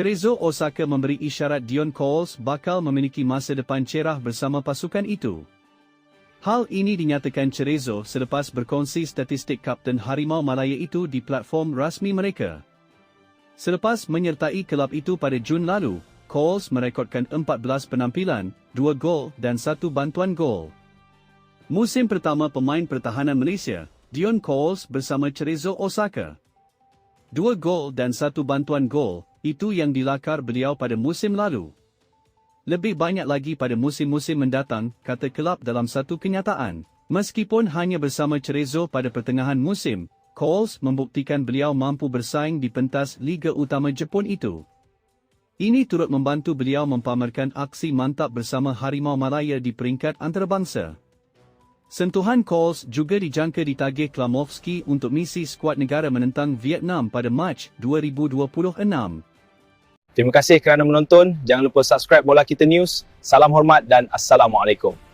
Cerezo Osaka memberi isyarat Dion Coles bakal memiliki masa depan cerah bersama pasukan itu. Hal ini dinyatakan Cerezo selepas berkongsi statistik Kapten Harimau Malaya itu di platform rasmi mereka. Selepas menyertai kelab itu pada Jun lalu, Coles merekodkan 14 penampilan, 2 gol dan 1 bantuan gol. Musim pertama pemain pertahanan Malaysia, Dion Coles bersama Cerezo Osaka. Dua gol dan satu bantuan gol, itu yang dilakar beliau pada musim lalu. Lebih banyak lagi pada musim-musim mendatang, kata kelab dalam satu kenyataan. Meskipun hanya bersama Cerezo pada pertengahan musim, Coles membuktikan beliau mampu bersaing di pentas Liga Utama Jepun itu. Ini turut membantu beliau mempamerkan aksi mantap bersama Harimau Malaya di peringkat antarabangsa. Sentuhan Coles juga dijangka ditagih Klamovski untuk misi skuad negara menentang Vietnam pada Mac 2026. Terima kasih kerana menonton. Jangan lupa subscribe Bola Kita News. Salam hormat dan Assalamualaikum.